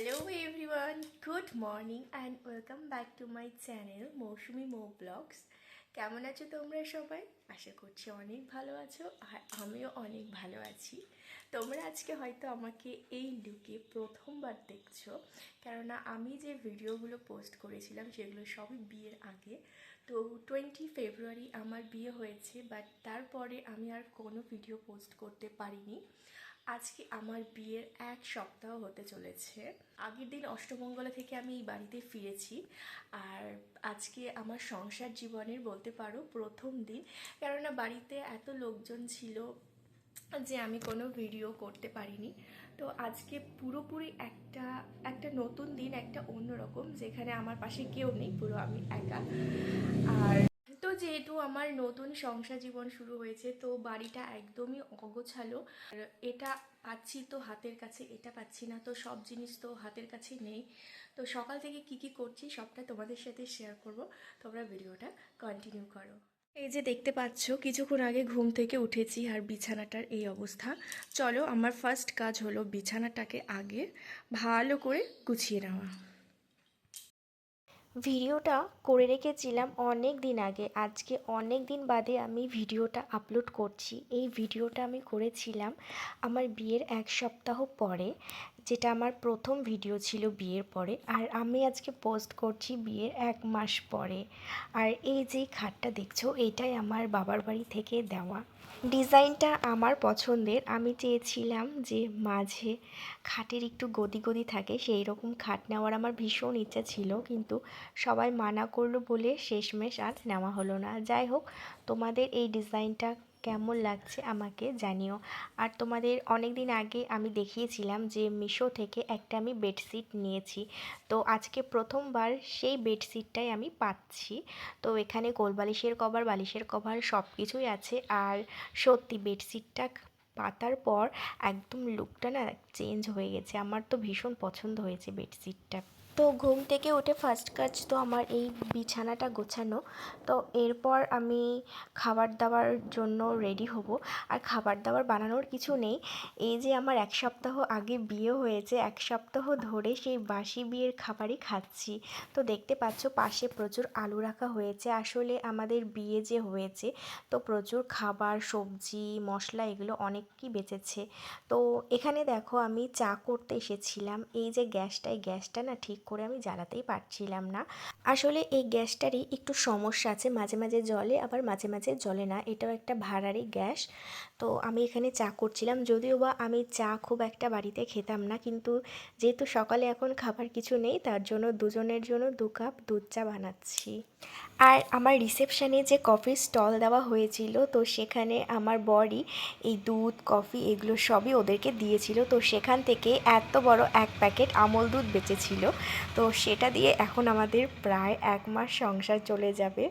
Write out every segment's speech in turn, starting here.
Hello everyone good morning and welcome back to my channel Mousumi Mou vlogs কেমন আছো তোমরা সবাই? আশা করছি অনেক ভালো আছো আর আমিও অনেক ভালো আছি। তোমরা আজকে হয়তো আমাকে এই লুকে প্রথমবার দেখছ, কেননা আমি যে ভিডিওগুলো পোস্ট করেছিলাম সেগুলো সবই বিয়ের আগে। তো টোয়েন্টি ফেব্রুয়ারি আমার বিয়ে হয়েছে বাট তারপরে আমি আর কোনো ভিডিও পোস্ট করতে পারিনি। আজকে আমার বিয়ের এক সপ্তাহ হতে চলেছে। আগের দিন অষ্টমঙ্গলা থেকে আমি এই বাড়িতে ফিরেছি। আর আজকে আমার সংসার জীবনের বলতে পারো প্রথম দিন। কেননা বাড়িতে এত লোকজন ছিল যে আমি কোনো ভিডিও করতে পারিনি। তো আজকে পুরোপুরি একটা একটা নতুন দিন, একটা অন্যরকম, যেখানে আমার পাশে কেউ নেই, পুরো আমি একা। আর যেহেতু আমার নতুন সংসার জীবন শুরু হয়েছে, তো বাড়িটা একদমই অগোছালো। এটা পাচ্ছি তো হাতের কাছে, এটা পাচ্ছি না, তো সব জিনিস তো হাতের কাছে নেই। তো সকাল থেকে কি কি করছি সবটা তোমাদের সাথে শেয়ার করব। তোমরা ভিডিওটা কন্টিনিউ করো। এই যে দেখতে পাচ্ছ, কিছুক্ষণ আগে ঘুম থেকে উঠেছি আর বিছানাটার এই অবস্থা। চলো, আমার ফার্স্ট কাজ হলো বিছানাটাকে আগে ভালো করে গুছিয়ে নেওয়া। ভিডিওটা করে রেখেছিলাম অনেক দিন আগে। আজকে অনেক দিন বাদে আমি ভিডিওটা আপলোড করছি। এই ভিডিওটা আমি করেছিলাম আমার বিয়ের এক সপ্তাহ পরে, যেটা আমার প্রথম ভিডিও ছিল বিয়ের পরে, আর আমি আজকে পোস্ট করছি বিয়ের এক মাস পরে। আর এই যে খাটটা দেখছ, এটাই আমার বাবার বাড়ি থেকে দেওয়া। ডিজাইনটা আমার পছন্দের। আমি চেয়েছিলাম যে মাঝে খাটের একটু গদি গদি থাকে, সেই রকম খাট নেওয়ার আমার ভীষণ ইচ্ছা ছিল। কিন্তু সবাই মানা করল বলে শেষমেশ আর নেওয়া হলো না। যাই হোক, তোমাদের এই ডিজাইনটা কেমন লাগছে আমাকে জানিও। আর তোমাদের অনেক দিন আগে আমি দেখিয়েছিলাম যে মিশো থেকে একটা আমি বেডশিট নিয়েছি। তো আজকে প্রথমবার সেই বেডশিটটাই আমি পাচ্ছি। তো এখানে কোলবালিশের কভার, বালিশের কভার সব কিছুই আছে। আর সত্যি বেডশিটটা পাতার পর একদম লুকটা না চেঞ্জ হয়ে গেছে। আমার তো ভীষণ পছন্দ হয়েছে বেডশিটটা। তো ঘুম থেকে উঠে ফার্স্ট কাজ তো আমার এই বিছানাটা গোছানো। তো এরপর আমি খাবার দাবার জন্য রেডি হব। আর খাবার দাবার বানানোর কিছু নেই। এই যে আমার এক সপ্তাহ আগে বিয়ে হয়েছে, এক সপ্তাহ ধরে সেই বাসি বিয়ের খাবারই খাচ্ছি। তো দেখতে পাচ্ছ পাশে প্রচুর আলু রাখা হয়েছে। আসলে আমাদের বিয়ে যে হয়েছে, তো প্রচুর খাবার, সবজি, মশলা এগুলো অনেকই বেঁচেছে। তো এখানে দেখো আমি চা করতে এসেছিলাম। এই যে গ্যাসটা, এই গ্যাসটা না ঠিক করে আমি জ্বালাতেই পারছিলাম না। আসলে এই গ্যাসটারই একটু সমস্যা আছে, মাঝে মাঝে জলে, আবার মাঝে মাঝে জলে না। এটাও একটা ভাড়ারই গ্যাস। তো আমি এখানে চা করছিলাম, যদিও বা আমি চা খুব একটা বাড়িতে খেতাম না, কিন্তু যেহেতু সকালে এখন খাবার কিছু নেই, তার জন্য দুজনের জন্য দু কাপ দুধ চা বানাচ্ছি। আর আমার রিসেপশানে যে কফির স্টল দেওয়া হয়েছিল, তো সেখানে আমার বড়ি, এই দুধ কফি এগুলো সবই ওদেরকে দিয়েছিল। তো সেখান থেকে এত বড় এক প্যাকেট আমল দুধ বেঁচেছিল। তো সেটা দিয়ে এখন আমাদের প্রায় এক মাস সংসার চলে যাবে।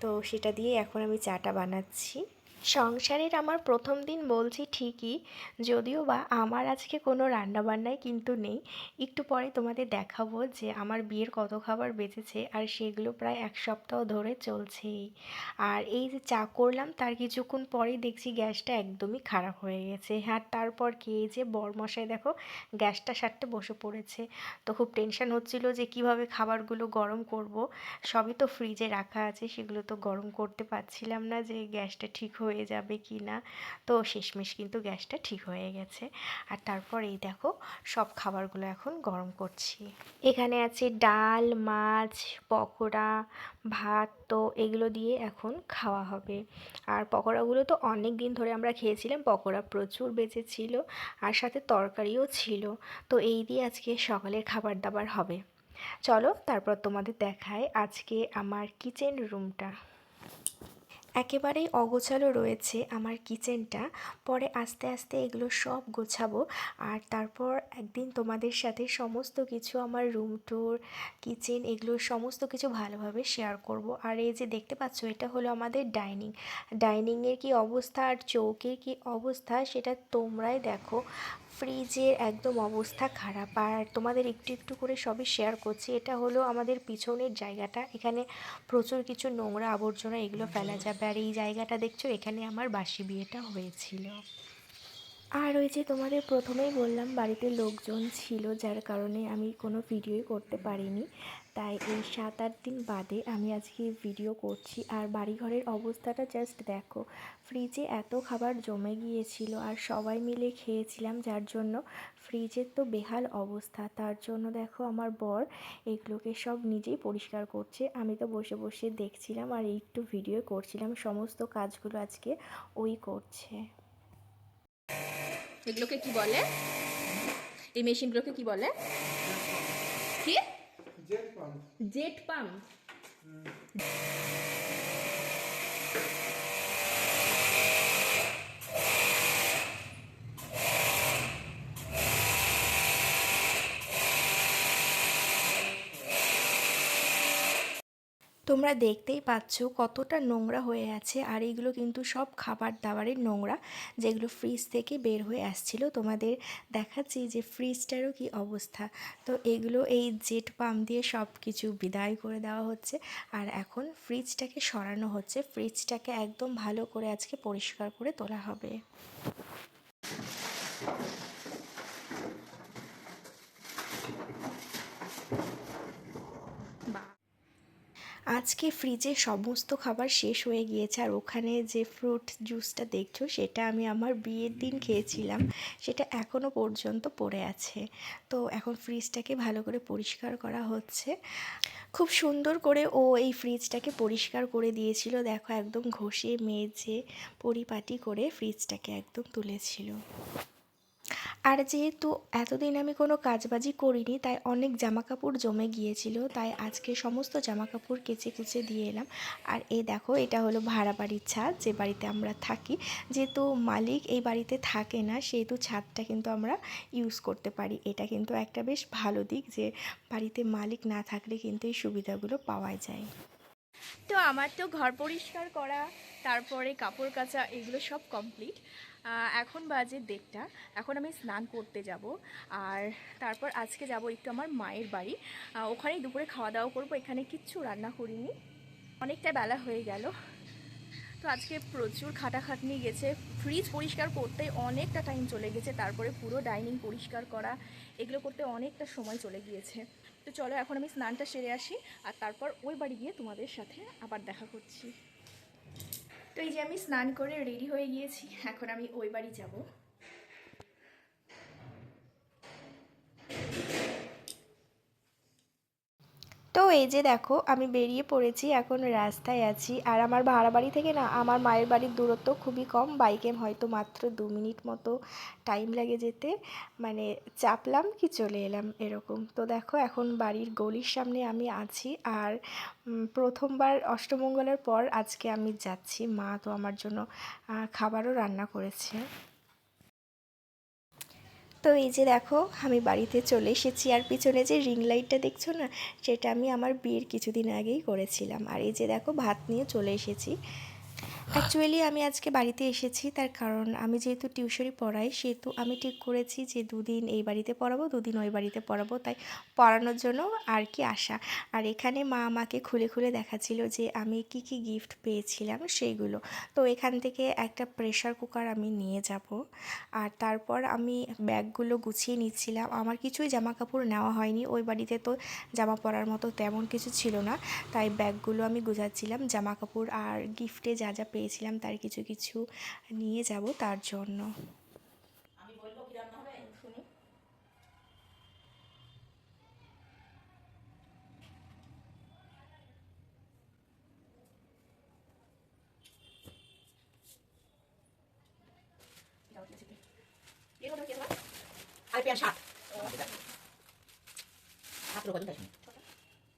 তো সেটা দিয়ে এখন আমি চাটা বানাচ্ছি। সংসারের আমার প্রথম দিন বলছি ঠিকই, যদিও বা আমার আজকে কোনো রান্নাবান্নাই কিন্তু নেই। একটু পরে তোমাদের দেখাবো যে আমার বিয়ের কত খাবার বেঁচেছে আর সেগুলো প্রায় এক সপ্তাহ ধরে চলছেই। আর এই যে চা করলাম, তার কিছুক্ষণ পরেই দেখছি গ্যাসটা একদমই খারাপ হয়ে গেছে। হ্যাঁ তারপর কি এই যে বরমশাই দেখো, গ্যাসটা সারতে বসে পড়েছে। তো খুব টেনশন হচ্ছিল যে কীভাবে খাবারগুলো গরম করব। সবই তো ফ্রিজে রাখা আছে, সেগুলো তো গরম করতে পারছিলাম না যে গ্যাসটা ঠিক হয়ে যাবে কি না। তো শেষমেশ কিন্তু গ্যাসটা ঠিক হয়ে গেছে। আর তারপর এই দেখো সব খাবারগুলো এখন গরম করছি। এখানে আছে ডাল, মাছ, পকোড়া, ভাত তো এগুলো দিয়ে এখন খাওয়া হবে। আর পকোড়াগুলো তো অনেক দিন ধরে আমরা খেয়েছিলাম, পকোড়া প্রচুর বেঁচেছিল আর সাথে তরকারিও ছিল। তো এই দিয়ে আজকে সকালের খাবার দাবার হবে। চলো তারপর তোমাদের দেখায় আজকে আমার কিচেন রুমটা। একেবারেই অগোছালো রয়েছে আমার কিচেনটা। পরে আস্তে আস্তে এগুলো সব গোছাবো আর তারপর একদিন তোমাদের সাথে সমস্ত কিছু আমার রুম ট্যুর কিচেন এগুলো সমস্ত কিছু ভালোভাবে শেয়ার করব। আর এই যে দেখতে পাচ্ছ, এটা হলো আমাদের ডাইনিং ডাইনিংয়ের কি অবস্থা আর চৌকের কি অবস্থা সেটা তোমরাই দেখো। ফ্রিজের একদম অবস্থা খারাপ। আর তোমাদের একটু একটু করে সবই শেয়ার করছি। এটা হলো আমাদের পিছনের জায়গাটা। এখানে প্রচুর কিছু নোংরা আবর্জনা এগুলো ফেলা যাবে। আর এই জায়গাটা দেখছ এখানে আমার বাসি বিয়েটা হয়েছিল। আর ওই যে তোমাদের প্রথমেই বললাম বাড়িতে লোকজন ছিল যার কারণে আমি কোনো ভিডিওই করতে পারিনি। তাই এই সাত আট দিন বাদে আমি আজকে ভিডিও করছি। আর বাড়িঘরের অবস্থাটা জাস্ট দেখো ফ্রিজে এত খাবার জমে গিয়েছিল আর সবাই মিলে খেয়েছিলাম, যার জন্য ফ্রিজের তো বেহাল অবস্থা। তার জন্য দেখো আমার বর এগুলোকে সব নিজেই পরিষ্কার করছে। আমি তো বসে বসে দেখছিলাম আর একটু ভিডিও করছিলাম, সমস্ত কাজগুলো আজকে ওই করছে। এগুলোকে কি বলে? এই মেশিনগুলোকে কি বলে? পাম্প জেট পাম্প তোমরা দেখতেই পাচ্ছ কতটা নোংরা হয়ে আছে। আর এগুলো কিন্তু সব খাবার দাবারের নোংরা, যেগুলো ফ্রিজ থেকে বের হয়ে আসছিল। তোমাদের দেখাচ্ছি যে ফ্রিজটারও কি অবস্থা। তো এগুলো এই জেট পাম্প দিয়ে সব কিছু বিদায় করে দেওয়া হচ্ছে। আর এখন ফ্রিজটাকে সরানো হচ্ছে। ফ্রিজটাকে একদম ভালো করে আজকে পরিষ্কার করে তোলা হবে। আজকে ফ্রিজে সমস্ত খাবার শেষ হয়ে গিয়েছে আর ওখানে যে ফ্রুট জুসটা দেখছ, সেটা আমি আমার বিয়ের দিন খেয়েছিলাম। সেটা এখনও পর্যন্ত পড়ে আছে। তো এখন ফ্রিজটাকে ভালো করে পরিষ্কার করা হচ্ছে। খুব সুন্দর করে ও এই ফ্রিজটাকে পরিষ্কার করে দিয়েছিল। দেখো, একদম ঘষে, মেজে, পরিপাটি করে ফ্রিজটাকে একদম তুলেছিল। আর যেহেতু এতদিন আমি কোনো কাজবাজি করিনি, তাই অনেক জামা কাপড় জমে গিয়েছিল, তাই আজকে সমস্ত জামা কাপড় কেচে কুচে দিয়ে এলাম। আর এই দেখো, এটা হলো ভাড়া বাড়ির ছাদ, যে বাড়িতে আমরা থাকি। যেহেতু মালিক এই বাড়িতে থাকে না, সেহেতু ছাদটা কিন্তু আমরা ইউজ করতে পারি। এটা কিন্তু একটা বেশ ভালো দিক যে বাড়িতে মালিক না থাকলে কিন্তু এই সুবিধাগুলো পাওয়া যায়। তো আমার তো ঘর পরিষ্কার করা, তারপরে কাপড় কাচা, এগুলো সব কমপ্লিট এখন বাজে দেড়টা। এখন আমি স্নান করতে যাব। আর তারপর আজকে যাব একটু আমার মায়ের বাড়ি। ওখানেই দুপুরে খাওয়া দাওয়া করব। এখানে কিচ্ছু রান্না করিনি। অনেকটা বেলা হয়ে গেল। তো আজকে প্রচুর খাটাখাটনি গেছে। ফ্রিজ পরিষ্কার করতে অনেকটা টাইম চলে গেছে। তারপরে পুরো ডাইনিং পরিষ্কার করা, এগুলো করতে অনেকটা সময় চলে গিয়েছে। তো চলো, এখন আমি স্নানটা সেরে আসি। আর তারপর ওই বাড়ি গিয়ে তোমাদের সাথে আবার দেখা করছি। তো এই যে আমি স্নান করে রেডি হয়ে গিয়েছি এখন আমি ওই বাড়ি যাব। তো এই যে দেখো, আমি বেরিয়ে পড়েছি, এখন রাস্তায় আছি। আর আমার ভাড়া বাড়ি থেকে না, আমার মায়ের বাড়ির দূরত্ব খুবই কম। বাইকে হয়তো মাত্র দু মিনিট মতো টাইম লাগে যেতে। মানে চাপলাম কি চলে এলাম এরকম। তো দেখো, এখন বাড়ির গলির সামনে আমি আছি। আর প্রথমবার অষ্টমঙ্গলের পর আজকে আমি যাচ্ছি। মা তো আমার জন্য খাবারও রান্না করেছে। তো এই যে দেখো, আমি বাড়িতে চলে এসেছি। আর পিছনে যে রিং লাইটটা দেখছ না, সেটা আমি আমার বিয়ের কিছুদিন আগেই করেছিলাম। আর এই যে দেখো, ভাত নিয়ে চলে এসেছি। অ্যাকচুয়ালি আমি আজকে বাড়িতে এসেছি, তার কারণ আমি যেহেতু টিউশনি পড়াই, সেহেতু আমি ঠিক করেছি যে দুদিন এই বাড়িতে পড়াবো, দুদিন ওই বাড়িতে পড়াবো, তাই পড়ানোর জন্য আর কি আসা আর এখানে মা আমাকে খুলে খুলে দেখাচ্ছিল যে আমি কি কি গিফট পেয়েছিলাম সেইগুলো। তো এখান থেকে একটা প্রেশার কুকার আমি নিয়ে যাব। আর তারপর আমি ব্যাগগুলো গুছিয়ে নিচ্ছিলাম। আমার কিছুই জামা কাপড় নেওয়া হয়নি, ওই বাড়িতে তো জামা পরার মতো তেমন কিছু ছিল না, তাই ব্যাগগুলো আমি গুছাচ্ছিলাম জামা কাপড় আর গিফটে যা যা পেয়েছিলাম তার কিছু কিছু নিয়ে যাব তার জন্য।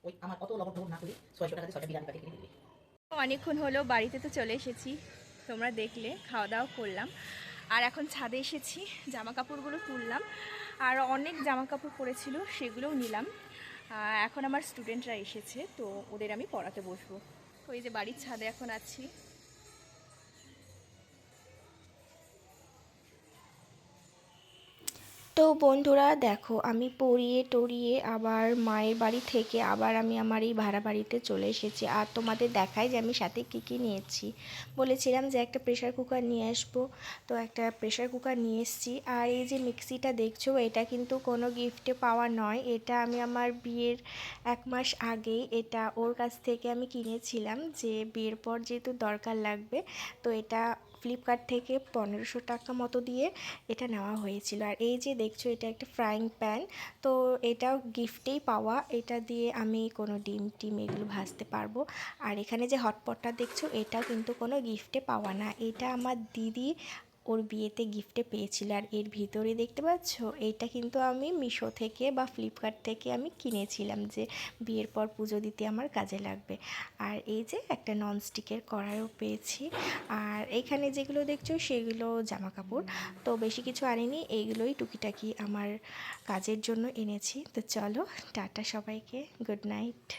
ওই আমার অত লবণ টবণ না করি। ছয়শো টাকা দিয়ে ছয়টা বিরিয়ানি পাঠিয়ে কিনে দিবি। অনেকক্ষণ হলো বাড়িতে তো চলে এসেছি। তোমরা দেখলে খাওয়া দাওয়া করলাম। আর এখন ছাদে এসেছি জামা কাপড়গুলো তুললাম। আর অনেক জামা কাপড় পরেছিল, সেগুলোও নিলাম। এখন আমার স্টুডেন্টরা এসেছে, তো ওদের আমি পড়াতে বসবো। ওই যে বাড়ির ছাদে এখন আছি। তো বন্ধুরা দেখো, আমি পড়িয়ে টরিয়ে আবার মায়ের বাড়ি থেকে আবার আমি আমার এই ভাড়া বাড়িতে চলে এসেছি। আর তোমাদের দেখাই যে আমি সাথে কী কী নিয়েছি। বলেছিলাম যে একটা প্রেশার কুকার নিয়ে আসব। তো একটা প্রেশার কুকার নিয়ে এসেছি। আর এই যে মিক্সিটা দেখছ, এটা কিন্তু কোনো গিফটে পাওয়া নয়। এটা আমি আমার বিয়ের এক মাস আগেই এটা ওর কাছ থেকে আমি কিনেছিলাম যে বিয়ের পর যেহেতু দরকার লাগবে, তো এটা ফ্লিপকার্ট থেকে পনেরোশো টাকা মতো দিয়ে এটা নেওয়া হয়েছিল। আর এই যে দেখছ, এটা একটা ফ্রাইং প্যান তো এটাও গিফটেই পাওয়া। এটা দিয়ে আমি কোনো ডিম টিম এগুলো ভাজতে পারব। আর এখানে যে হটপটটা দেখছ এটা কিন্তু কোনো গিফটে পাওয়া না। এটা আমার দিদি ওর বিয়েতে গিফটে পেয়েছিল। আর এর ভিতরে দেখতে পাচ্ছ? এইটা কিন্তু আমি মিশো থেকে বা ফ্লিপকার্ট থেকে আমি কিনেছিলাম যে বিয়ের পর পুজো দিতে আমার কাজে লাগবে। আর এই যে একটা ননস্টিকের কড়াইও পেয়েছি। আর এখানে যেগুলো দেখছ সেগুলো জামা কাপড় তো বেশি কিছু আনিনি এইগুলোই টুকিটাকি আমার কাজের জন্য এনেছি। তো চলো, টাটা সবাইকে গুড নাইট